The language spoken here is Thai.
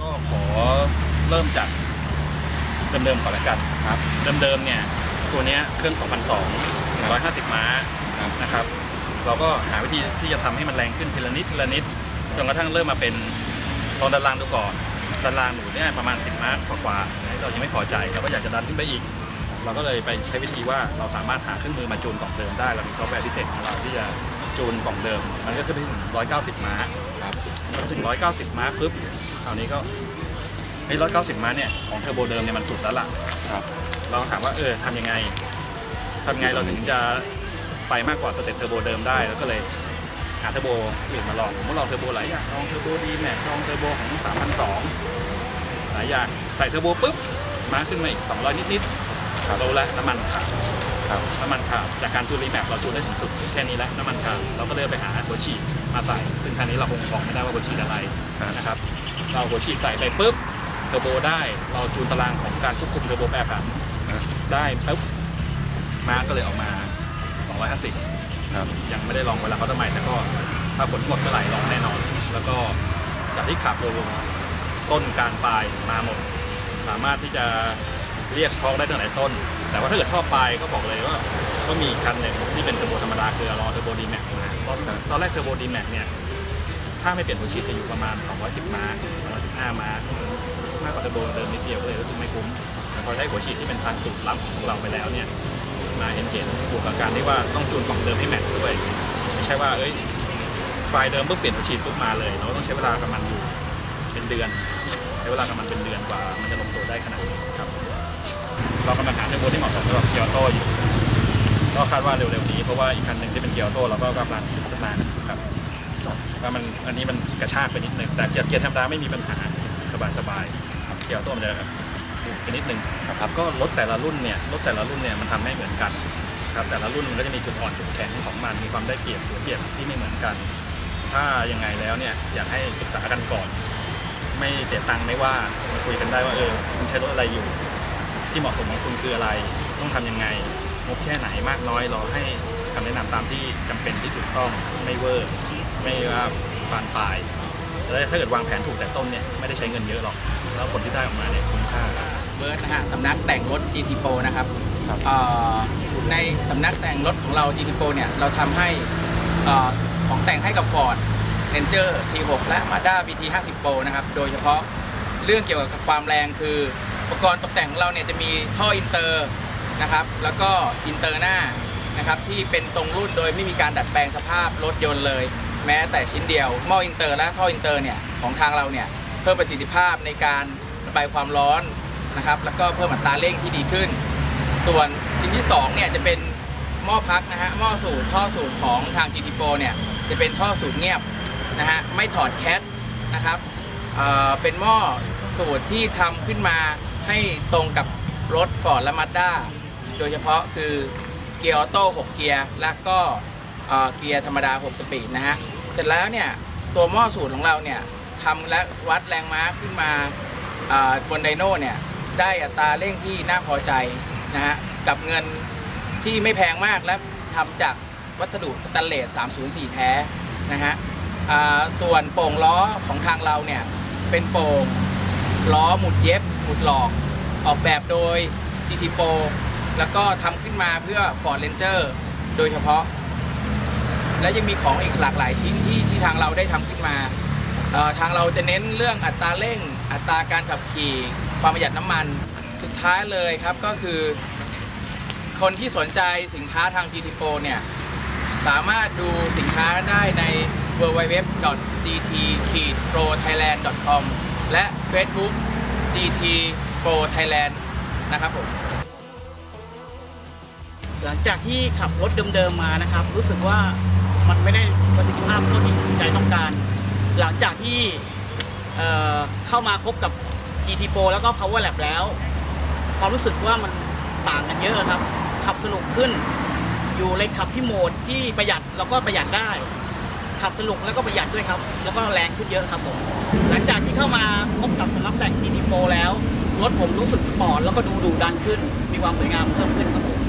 ก็ขอเริ่มจาก เดิมๆก่อนละกันครับเดิมๆเนี่ยตัวเนี้ยเครื่อง2002 150 ม้านะครับ เราก็หาวิธีที่จะทำให้มันแรงขึ้นทีละนิดทีละนิดจนกระทั่งเริ่มมาเป็นลองดันรางดูก่อนดันรางหนูเนี่ยประมาณ 10 ม้ากว่าๆเรายังไม่พอใจเราก็อยากจะดันขึ้นไปอีก เราก็เลยไปใช้วิธีว่าเราสามารถหาเครื่องมือมาจูนกล่องเดิมได้เรามีซอฟต์แวร์พิเศษของเราที่จะจูนกล่องเดิม มันก็ขึ้นไปถึง 190 ม้าครับถึง 190 ม้าปุ๊บคราวนี้ก็ ไอ้190ม้าเนี่ยของเทอร์โบเดิมเนี่ยมันสุดแล้วล่ะ ครับ เราถามว่าเออทำยังไงทำยังไงเราถึงจะไปมากกว่าสเต็ปเทอร์โบเดิมได้ แล้วก็เลยหาเทอร์โบอื่นมาลองผมก็ลองเทอร์โบหลายอย่างลองเทอร์โบดีแม็กลองเทอร์โบของ3,200หลายอย่างใส่เทอร์โบปุ๊บมาขึ้นมาอีก200นิดๆเราละน้ำมันขาดครับน้ำมันขาดจากการจูนรีแมปเราจูนได้ถึงสุดแค่นี้แล้วน้ำมันขาดเราก็เลยไปหาหัวฉีดมาใส่ซึ่งครั้งนี้เราคงบอกไม่ได้ว่าหัวฉีดอะไรครับนะครับเราหัวฉีดใส่ไปปุ๊บ เทอร์โบได้ เราจูนตารางของการควบคุมเทอร์โบแปรผันได้ปุ๊บมาก็เลยออกมา 250 ครับ ยังไม่ได้ลองเวลาเขาทำใหม่แต่ก็ถ้าฝนหมดเมื่อไหร่ลองแน่นอน แล้วก็จากที่ขับโดยรวมต้นกลางปลายมาหมด สามารถที่จะเรียกทอร์กได้ตั้งแต่ต้น แต่ว่าถ้าเกิดชอบปลายก็บอกเลยว่าก็มีอีกคันหนึ่งที่เป็นเทอร์โบธรรมดาคือรอเทอร์โบดีแม็กนะตอนตอนแรกเทอร์โบดีแม็กเนี่ย ถ้าไม่เปลี่ยนหัวฉีดจะอยู่ประมาณ 210 ม้า 215ม้ามากกว่าเทอร์โบเดิมนิดเดียวก็เลยรู้สึกไม่คุ้มแต่พอได้หัวฉีดที่เป็นพันสูตรลับของเราไปแล้วเนี่ย มาเห็นเห็นบวกกับการที่ว่าต้องจูนกล่องเดิมให้แมทด้วยไม่ใช่ว่าเอ้ยไฟล์เดิมปุ๊บเปลี่ยนหัวฉีดปุ๊บมาเลย เราต้องใช้เวลากับมันอยู่เป็นเดือนใช้เวลากับมันเป็นเดือนกว่า มันจะลงตัวได้ขนาดนี้ครับเรากำลังหาเทอร์โบที่เหมาะสมสำหรับเกียร์โตอยู่ก็คาดว่าเร็วๆนี้เพราะว่าอีกคันหนึ่งที่เป็นเกียร์โตเราก็กำลังพัฒนาครับ ว่ามันอันนี้มันกระชากไปนิดนึงแต่เกียร์เกียร์ธรรมดาไม่มีปัญหาสบายๆเกียร์ออโต้มันจะบุกไปนิดนึงครับก็รถแต่ละรุ่นเนี่ยรถแต่ละรุ่นเนี่ยมันทำไม่เหมือนกันครับแต่ละรุ่นมันก็จะมีจุดอ่อนจุดแข็งของมันมีความได้เปรียบเสียเปรียบที่ไม่เหมือนกัน ถ้ายังไงแล้วเนี่ยอยากให้ปรึกษากันก่อน ไม่เสียตังค์ไม่ว่ามาคุยกันได้ว่าเออคุณใช้รถอะไรอยู่ ที่เหมาะสมของคุณคืออะไร ต้องทำยังไง งบแค่ไหนมากน้อยเราให้คำแนะนำตามที่จำเป็นที่ถูกต้องไม่เวอร์ ไม่ว่าบานปลายแล้วถ้าเกิดวางแผนถูกแต่ต้นเนี่ยไม่ได้ใช้เงินเยอะหรอก แล้วผลที่ได้ออกมาเนี่ยคุ้มค่า เบิร์ดนะฮะสำนักแต่งรถ GT Pro นะครับครับ เอ่อในสำนักแต่งรถของเรา GT Pro เนี่ย เราทำให้เอ่อของแต่งให้กับ Ford Ranger T6 และ Mazda BT 50 Pro นะครับ โดยเฉพาะเรื่องเกี่ยวกับความแรงคือ อุปกรณ์ตกแต่งของเราเนี่ยจะมีท่ออินเตอร์ นะครับ แล้วก็อินเตอร์หน้านะครับที่เป็นตรงรุ่นโดยไม่มีการดัดแปลงสภาพรถยนต์เลย แม้แต่ชิ้นเดียวหม้ออินเตอร์และท่ออินเตอร์เนี่ยของทางเราเนี่ยเพิ่มประสิทธิภาพในการระบายความร้อนนะครับ แล้วก็เพิ่มอัตราเร่งที่ดีขึ้น ส่วนชิ้นที่2เนี่ยจะเป็นหม้อพักนะฮะหม้อสูตรท่อสูตรของทาง GT Pro เนี่ยจะเป็นท่อสูตรเงียบนะฮะไม่ถอดแคทนะครับเเป็นหม้อสูตรที่ทำขึ้นมาให้ตรงกับรถ Ford และ Mazda โดยเฉพาะคือเกียร์ออโต้6เกียร์และก็เกียร์ธรรมดา 6 สปีดนะฮะ เสร็จแล้วเนี่ยตัวหม้อสูตรของเราเนี่ยทำและวัดแรงม้าขึ้นมาบนไดโน่เนี่ยได้อัตราเร่งที่น่าพอใจนะฮะกับเงินที่ไม่แพงมากและทำจากวัสดุสแตนเลส 304 แท้นะฮะส่วนโป่งล้อของทางเราเนี่ยเป็นโป่งล้อหมุดเย็บ หมุดหลอก ออกแบบโดย GT Pro แล้วก็ทำขึ้นมาเพื่อ Ford Ranger โดยเฉพาะ และยังมีของอีกหลากหลายชิ้นที่ที่ทางเราได้ทำขึ้นมาทางเราจะเน้นเรื่องอัตราเร่ง อัตราการขับขี่ความประหยัดน้ำมัน สุดท้ายเลยครับก็คือ คนที่สนใจสินค้าทาง GT Pro เนี่ยสามารถดูสินค้าได้ใน www.gt-prothailand.com และ Facebook GT Pro Thailand นะครับผม หลังจากที่ขับรถเดิมๆมานะครับ รู้สึกว่ามันไม่ได้ประสิทธิภาพเท่าที่ใจต้องการ หลังจากที่เเข้ามาคบกับ GT Pro แล้วก็ Power Lab แล้วความรู้สึกว่ามันต่างกันเยอะครับ ขับสนุกขึ้น อยู่เลนขับที่โหมดที่ประหยัดเราก็ประหยัดได้ ขับสนุกแล้วก็ประหยัดด้วยครับ แล้วก็แรงขึ้นเยอะครับผม หลังจากที่เข้ามาพบกับสำนักแต่ง GT Pro แล้วรถผมรู้สึกสปอร์ตแล้วก็ดูดุดันขึ้น มีความสวยงามเพิ่มขึ้นครับผม